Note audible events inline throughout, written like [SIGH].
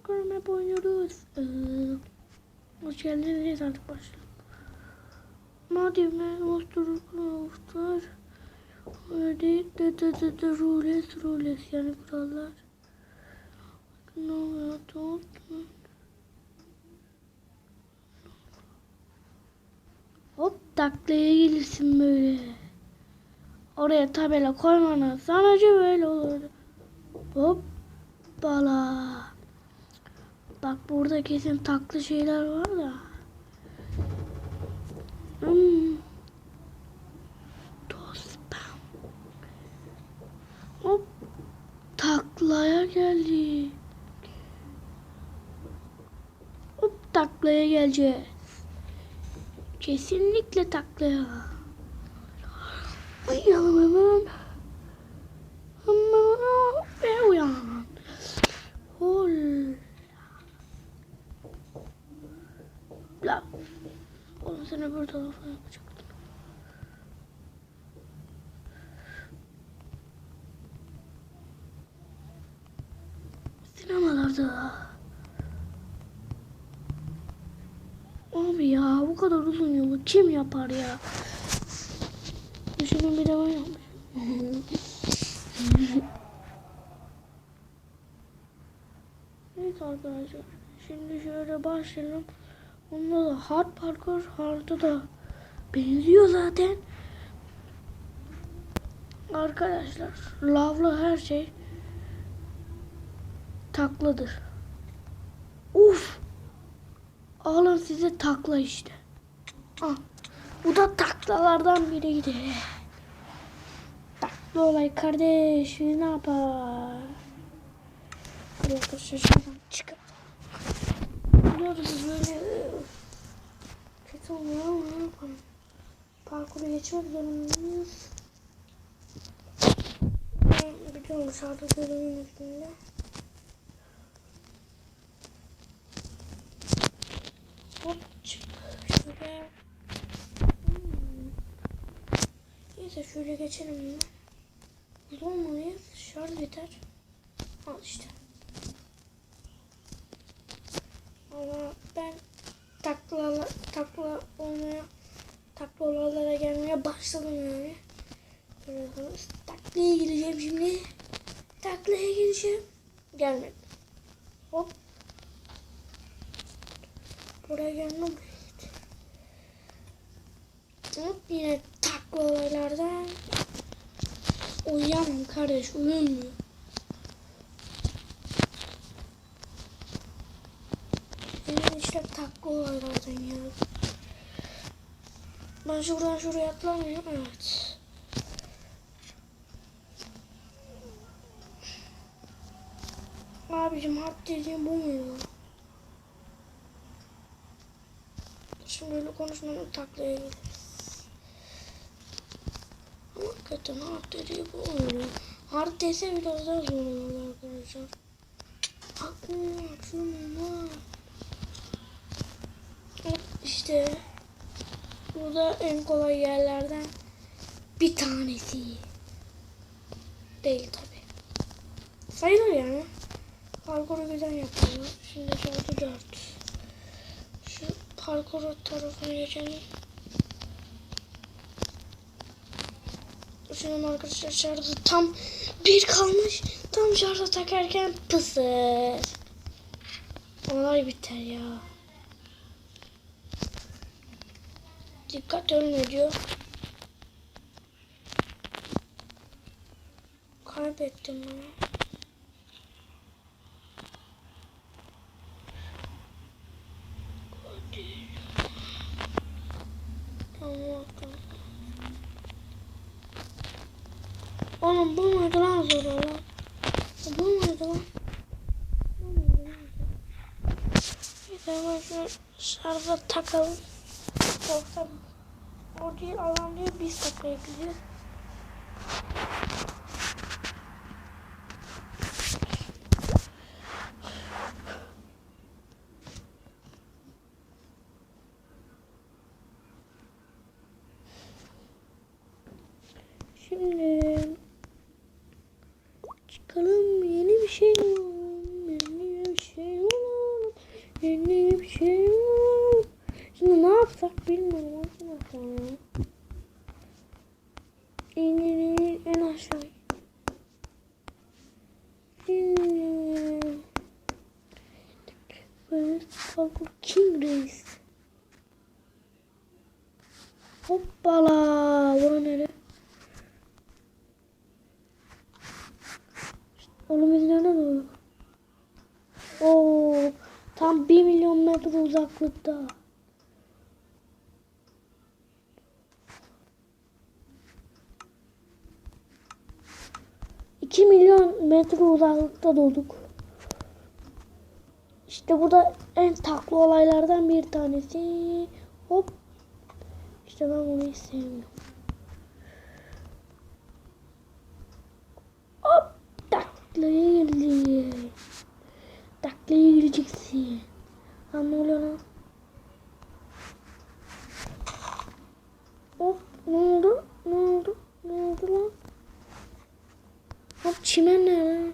parkur map oynuyoruz. Ee, hoş geldiniz artık başlayalım. Madem oluşturulmuştur. Öyle de de de de rules rules yani kurallar. No, don't. Hop taklaya gelirsin böyle. Oraya tabela koymana sanacı böyle olur. Hop bala. Bak burada kesin taklı şeyler var da. Hmm. Toz. Hop taklaya geldi. Hop taklaya geleceğiz. Kesinlikle taklaya. Uyuyalım hemen. Hemen ve uyan. Hol. La. Oğlum seni öbür tarafa yapacaktım. Sinemalarda. Abi ya bu kadar uzun yolu kim yapar ya? Düşünün bir de ben yapmışım. [LAUGHS] evet arkadaşlar. Şimdi şöyle başlayalım. Onda da hard parkur, hard'a da benziyor zaten. Arkadaşlar lavlı her şey takladır. Uf! Alın size takla işte. Ah, bu da taklalardan biriydi. Takla olay kardeş. Ne yapar? Arkadaşlar şuradan çıkalım. Biliyoruz böyle kötü oluyor ama ne yapalım. Parkuru geçmek zorundayız. Biliyorum dışarıda görünün üstünde. Hop çık. Şöyle. Hmm. Neyse şöyle geçelim mi? Hızlı olmalıyız. Şarj biter. Al işte. Ama ben takla takla olmaya takla olaylara gelmeye başladım yani. Görüyorsunuz. Taklaya gireceğim şimdi. Taklaya gireceğim. Gelmedi. Hop. Buraya gelmem. Hop yine takla olaylardan. Uyuyamam kardeş uyumuyor. İşte takla olaylardan ya. Ben şuradan şuraya atlamıyorum. Evet. Abicim hak dediğim bu muydu? Şimdi öyle konuşmanın taklaya. Ama hakikaten hard dediği bu oluyor. Hard dese biraz daha zor olur arkadaşlar. Aklım. Hop işte. Bu da en kolay yerlerden bir tanesi. Değil tabi. Sayılır yani. Parkuru güzel yapıyor. Şimdi şurada 4. Şu parkur tarafına geçelim. Şimdi arkadaşlar şarjı tam bir kalmış. Tam şarja takarken pısır. Olay biter ya. Dikkat ölme diyor. Kaybettim bunu. Oğlum bu muydu lan zor olan? Bu muydu lan? Bu muydu lan hemen şunu şarja takalım. Yoksa o değil alan değil biz taklayabiliriz. Şimdi çıkalım yeni bir şey mi? Yeni bir şey mi? ki. Şimdi ne yapsak bilmiyorum. Yapalım ya? İn in in en aşağı. Böyle Falco King Reis. Hoppala. Bura nere? Oğlum biz nerede doğduk? Oo, tam 1 milyon metre uzaklıkta. İki milyon metre uzaklıkta doğduk. İşte bu da en taklı olaylardan bir tanesi. Hop. İşte ben bunu sevmiyorum. Hop. Taklaya girdi. Taklaya gireceksin. Ha ne oluyor lan? Hop. Ne oldu? Ne oldu? Ne oldu lan? Hop çimen ne lan?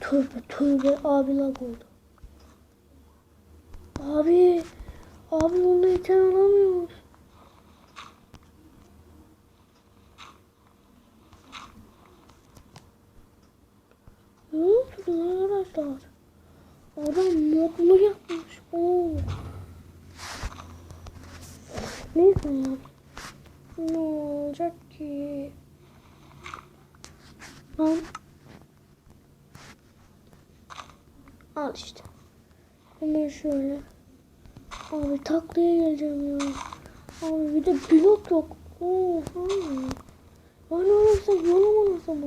Tövbe tövbe abi lag oldu. Abi. Abi onda item alamıyoruz. Ne oldu arkadaşlar? Adam modlu yapmış. Oo. Neyse ya. Lan. Al işte. Hemen şöyle. Abi taklaya geleceğim ya. Abi bir de blok yok. Oha. Hani olursa yolum olursa mı?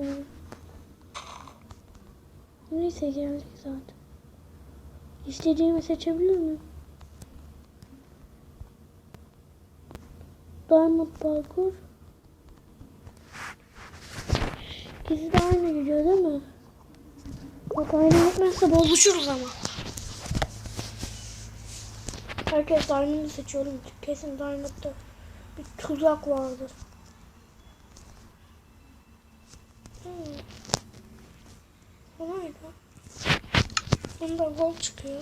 Neyse geldik zaten. İstediğimi seçebilir miyim? Diamond parkur. İkisi de aynı gidiyor değil mi? Bak aynı gitmezse bozuşuruz ama. Herkes Diamond'ı seçiyorum. Kesin Diamond'da bir tuzak vardır. Hmm. Kolaydı. Bunda gol çıkıyor.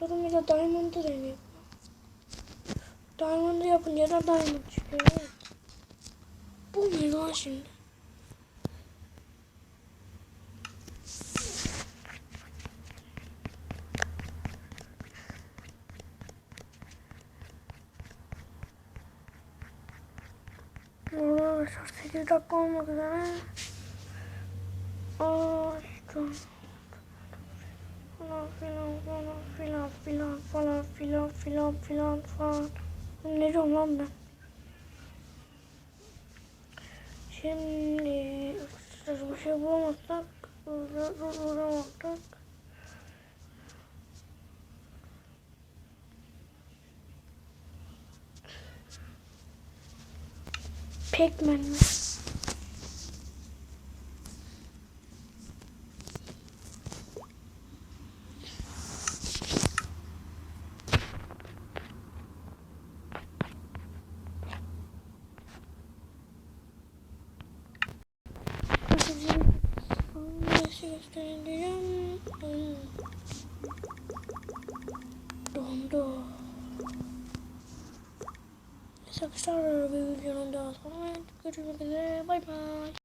Durun bir de Diamond'ı deneyim. Diamond'ı yapınca da Diamond çıkıyor. Bu ne lan şimdi? Arkadaşlar 8 dakika olmak üzere. Açtım. Falan filan filan filan falan filan filan filan falan. Ne diyorum lan ben? Şimdi bir şey bulamazsak bulamazsak Pac-Man mi? Nasıl göstereceğim? Dondu. Neyse arkadaşlar bir videonun daha sonra görüşmek üzere. Bay bay.